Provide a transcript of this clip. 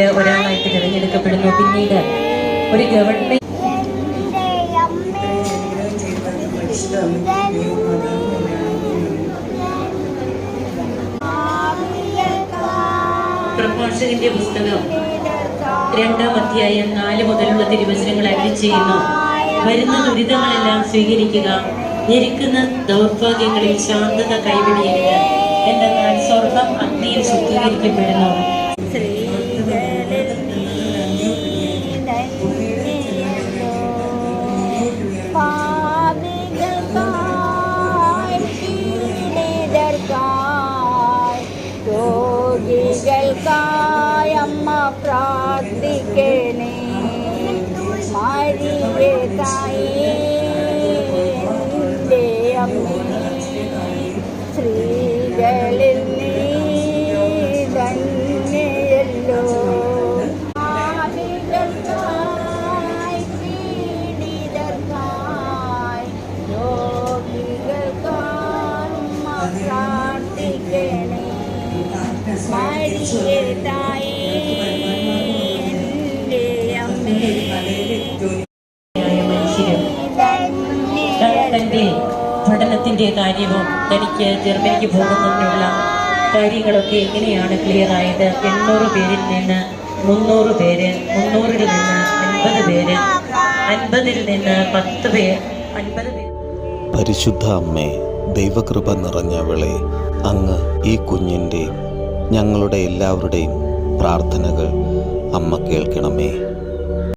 ഒരാളായിട്ട് തിരഞ്ഞെടുക്കപ്പെടുന്നു. പിന്നീട് ഒരു ഗവൺമെന്റ് പ്രഭാഷകന്റെ പുസ്തകം രണ്ടാം അധ്യായം നാല് മുതലുള്ള തിരുവചനങ്ങൾ അരുളി ചെയ്യുന്നു. വരുന്ന ദുരിതങ്ങളെല്ലാം സ്വീകരിക്കുക ഞെരുക്കുന്ന ദൗർഭാഗ്യങ്ങളിൽ ശാന്തത കൈവിടിയരുത് എന്തെന്നാൽ സ്വർണം അഗ്നിയിൽ ശുദ്ധീകരിക്കപ്പെടുന്നു രോഗികൾക്കായമ്മ പ്രാർത്ഥിക്കണേ. മരിയെ തായേ എന്റെ അമ്മേ. സ്ത്രീകളിൽ നീ തന്നെയല്ലോ. അമ്മ പ്രാർത്ഥിക്കണേ. മരിയെ തായേ എന്റെ അമ്മേ ആയ മനുഷ്യരും താൻ തന്റെ പഠനത്തിന്റെ കാര്യവും തനിക്ക് ജർമ്മനിക്ക് പോകുന്നതിനുള്ള കാര്യങ്ങളൊക്കെ എങ്ങനെയാണ് ക്ലിയർ ആയത് എണ്ണൂറ് പേരിൽ നിന്ന് മുന്നൂറ് പേര് മുന്നൂറിൽ നിന്ന് അൻപത് പേര് അൻപതിൽ നിന്ന് പത്ത് പേർ അൻപത് പരിശുദ്ധ അമ്മേ ദൈവകൃപ നിറഞ്ഞവളെ അങ്ങ് ഈ കുഞ്ഞിന്റെ ഞങ്ങളുടെ എല്ലാവരുടെയും പ്രാർത്ഥനകൾ അമ്മ കേൾക്കണമേ.